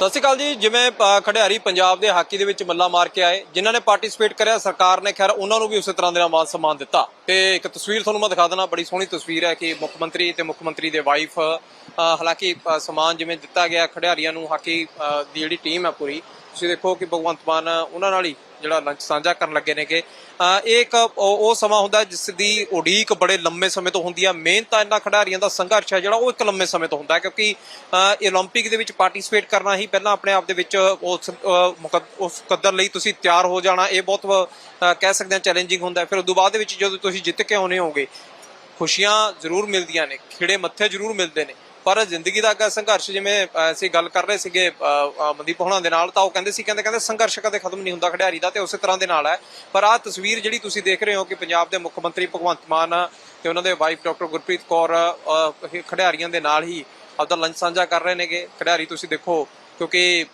ਸਤਿ ਸ਼੍ਰੀ ਅਕਾਲ ਜੀ। ਜਿਵੇਂ ਖਿਡਾਰੀ ਪੰਜਾਬ ਦੇ ਹਾਕੀ ਦੇ ਵਿੱਚ ਮੱਲਾ ਮਾਰ ਕੇ ਆਏ, ਜਿਨ੍ਹਾਂ ਨੇ ਪਾਰਟਿਸਿਪੇਟ ਕਰਿਆ, ਸਰਕਾਰ ਨੇ ਖੈਰ ਉਹਨਾਂ ਨੂੰ ਵੀ ਉਸੇ ਤਰ੍ਹਾਂ ਦੇ ਨਾਲ ਮਾਨ ਸਨਮਾਨ ਦਿੱਤਾ। ਤੇ ਇੱਕ ਤਸਵੀਰ ਤੁਹਾਨੂੰ ਮੈਂ ਦਿਖਾ ਦਿੰਦਾ, ਬੜੀ ਸੋਹਣੀ ਤਸਵੀਰ ਹੈ ਕਿ ਮੁੱਖ ਮੰਤਰੀ ਤੇ ਮੁੱਖ ਮੰਤਰੀ ਦੇ ਵਾਈਫ ਹਾਲਾਂਕਿ ਸਮਾਨ ਜਿਵੇਂ ਦਿੱਤਾ ਗਿਆ ਖਿਡਾਰੀਆਂ ਨੂੰ, ਹਾਕੀ ਦੀ ਜਿਹੜੀ ਟੀਮ ਹੈ ਪੂਰੀ ਤੁਸੀਂ ਦੇਖੋ ਕਿ ਭਗਵੰਤ ਮਾਨ ਉਹਨਾਂ ਨਾਲ ਹੀ ਜਿਹੜਾ ਲੰਚ ਸਾਂਝਾ ਕਰਨ ਲੱਗੇ ਨੇਗੇ ਅ, ਇਹ ਇੱਕ ਉਹ ਉਹ ਸਮਾਂ ਹੁੰਦਾ ਜਿਸ ਦੀ ਉਡੀਕ ਬੜੇ ਲੰਮੇ ਸਮੇਂ ਤੋਂ ਹੁੰਦੀ ਹੈ ਮਿਹਨਤ ਤਾਂ ਇਹਨਾਂ ਖਿਡਾਰੀਆਂ ਦਾ ਸੰਘਰਸ਼ ਹੈ ਜਿਹੜਾ ਉਹ ਇੱਕ ਲੰਮੇ ਸਮੇਂ ਤੋਂ ਹੁੰਦਾ ਹੈ ਕਿਉਂਕਿ ਅ, ਇਹ 올림픽 ਦੇ ਵਿੱਚ ਪਾਰਟਿਸਿਪੇਟ ਕਰਨਾ ਹੀ ਪਹਿਲਾਂ ਆਪਣੇ ਆਪ ਦੇ ਵਿੱਚ ਉਸ ਅ, ਮੁਕੱਦ- ਉਸ ਕਦਰ ਲਈ ਤੁਸੀਂ ਤਿਆਰ ਹੋ ਜਾਣਾ ਇਹ ਬਹੁਤ ਅ, ਕਹਿ ਸਕਦੇ ਹਾਂ ਚੈਲੰਜਿੰਗ ਹੁੰਦਾ ਹੈ ਫਿਰ ਉਸ ਤੋਂ ਬਾਅਦ ਦੇ ਵਿੱਚ ਜਦੋਂ ਤੁਸੀਂ ਜਿੱਤ ਕੇ ਆਉਨੇ ਹੋਗੇ ਖੁਸ਼ੀਆਂ ਜ਼ਰੂਰ ਮਿਲਦੀਆਂ ਨੇ ਖਿੜੇ ਮੱਥੇ ਜ਼ਰੂਰ ਮਿਲਦੇ ਨੇ ਪਰ ਜ਼ਿੰਦਗੀ ਦਾ ਸੰਘਰਸ਼ ਜਿਵੇਂ ਅਸੀਂ ਗੱਲ ਕਰ ਰਹੇ ਸੀਗੇ ਮਨਦੀਪ ਹੋਣਾ ਦੇ ਨਾਲ, ਤਾਂ ਉਹ ਕਹਿੰਦੇ ਸੀ, ਕਹਿੰਦੇ ਕਹਿੰਦੇ ਸੰਘਰਸ਼ ਕਦੇ ਖਤਮ ਨਹੀਂ ਹੁੰਦਾ ਖਿਡਾਰੀ ਦਾ, ਤੇ ਉਸੇ ਤਰ੍ਹਾਂ ਦੇ ਨਾਲ ਹੈ। ਪਰ ਆਹ ਤਸਵੀਰ ਜਿਹੜੀ ਤੁਸੀਂ ਦੇਖ ਰਹੇ ਹੋ ਕਿ ਪੰਜਾਬ ਦੇ ਮੁੱਖ ਮੰਤਰੀ ਭਗਵੰਤ ਮਾਨ ਤੇ ਉਹਨਾਂ ਦੇ ਵਾਈਫ ਡਾਕਟਰ ਗੁਰਪ੍ਰੀਤ ਕੌਰ ਖਿਡਾਰੀਆਂ ਦੇ ਨਾਲ ਹੀ ਆਪਦਾ ਲੰਚ ਸਾਂਝਾ ਕਰ ਰਹੇ ਨੇਗੇ। ਖਿਡਾਰੀ ਤੁਸੀਂ ਦੇਖੋ, ਕਿਉਂਕਿ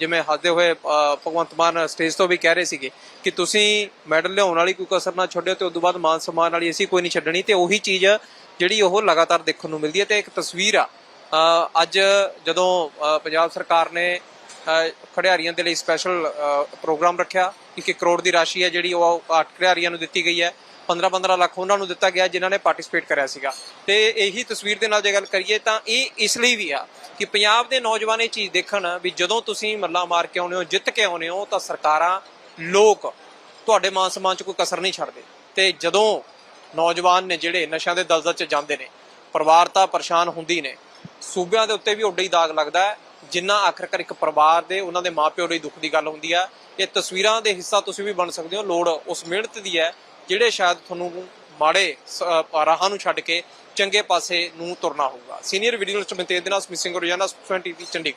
ਜਿਵੇਂ ਹੱਸਦੇ ਹੋਏ ਭਗਵੰਤ ਮਾਨ ਸਟੇਜ ਤੋਂ ਵੀ ਕਹਿ ਰਹੇ ਸੀਗੇ ਕਿ ਤੁਸੀਂ ਮੈਡਲ ਲਿਆਉਣ ਵਾਲੀ ਕੋਈ ਕਸਰ ਨਾ ਛੱਡਿਓ ਤੇ ਉਸ ਤੋਂ ਬਾਅਦ ਮਾਨ ਸਨਮਾਨ ਵਾਲੀ ਅਸੀਂ ਕੋਈ ਨਹੀਂ ਛੱਡਣੀ ਤੇ ਉਹੀ ਚੀਜ਼ ਜਿਹੜੀ ਉਹ ਲਗਾਤਾਰ ਦੇਖਣ ਨੂੰ ਮਿਲਦੀ ਹੈ ਤੇ ਇੱਕ ਤਸਵੀਰ ਆ। ਅੱਜ ਜਦੋਂ ਪੰਜਾਬ ਸਰਕਾਰ ਨੇ ਖਿਡਾਰੀਆਂ ਦੇ ਲਈ ਸਪੈਸ਼ਲ ਪ੍ਰੋਗਰਾਮ ਰੱਖਿਆ 1 ਕਰੋੜ ਦੀ ਰਾਸ਼ੀ ਹੈ ਜਿਹੜੀ ਉਹ ਅੱਠ ਖਿਡਾਰੀਆਂ ਨੂੰ ਦਿੱਤੀ ਗਈ ਹੈ। 15-15 ਲੱਖ ਉਹਨਾਂ ਨੂੰ ਦਿੱਤਾ ਗਿਆ ਜਿਨ੍ਹਾਂ ਨੇ ਪਾਰਟਿਸਿਪੇਟ ਕਰਿਆ ਸੀਗਾ। ਤੇ ਇਹੀ ਤਸਵੀਰ ਦੇ ਨਾਲ ਜੇ ਗੱਲ ਕਰੀਏ ਤਾਂ ਇਹ ਇਸ ਲਈ ਵੀ ਆ ਕਿ ਪੰਜਾਬ ਦੇ ਨੌਜਵਾਨ ਇਹ ਚੀਜ਼ ਦੇਖਣ ਵੀ ਜਦੋਂ ਤੁਸੀਂ ਮੱਲਾ ਮਾਰ ਕੇ ਆਉਨੇ ਹੋ, ਜਿੱਤ ਕੇ ਆਉਨੇ ਹੋ ਤਾਂ ਸਰਕਾਰਾਂ ਲੋਕ ਤੁਹਾਡੇ ਮਾਨ ਸਮਾਨ 'ਚ ਕੋਈ ਕਸਰ ਨਹੀਂ ਛੱਡਦੇ। ਤੇ ਜਦੋਂ ਨੌਜਵਾਨ ਨੇ ਜਿਹੜੇ ਨਸ਼ਿਆਂ ਦੇ ਦਲਦਲ 'ਚ ਜਾਂਦੇ ਨੇ, ਪਰਿਵਾਰ ਤਾਂ ਪਰੇਸ਼ਾਨ ਹੁੰਦੀ ਨੇ। ਸੂਬਿਆਂ ਦੇ ਉੱਤੇ ਵੀ ਉੱਡੇ ਹੀ ਦਾਗ ਲੱਗਦਾ ਹੈ, ਜਿੰਨਾ ਆਖਰਕਾਰ ਇੱਕ ਪਰਿਵਾਰ ਦੇ ਉਹਨਾਂ ਦੇ ਮਾਪਿਓ ਲਈ ਦੁੱਖ ਦੀ ਗੱਲ ਹੁੰਦੀ ਆ। ਇਹ ਤਸਵੀਰਾਂ ਦੇ ਹਿੱਸਾ ਤੁਸੀਂ ਵੀ ਬਣ ਸਕਦੇ ਹੋ, ਲੋੜ ਉਸ ਮਿਹਨਤ ਦੀ ਹੈ, ਜਿਹੜੇ ਸ਼ਾਇਦ ਤੁਹਾਨੂੰ ਮਾੜੇ ਸ- ਰਾਹਾਂ ਨੂੰ ਛੱਡ ਕੇ ਚੰਗੇ ਪਾਸੇ ਨੂੰ ਤੁਰਨਾ ਹੋਊਗਾ। ਸੀਨੀਅਰ ਵੀਡੀਓ ਜਰਨਲਿਸਟ ਮਨਤੇਜ ਦੇ ਨਾਲ ਮਿਸਿੰਗ ਰੋਜ਼ਾਨਾ ਸਪੋਕਸਮੈਨ ਟੀਵੀ, ਚੰਡੀਗੜ੍ਹ।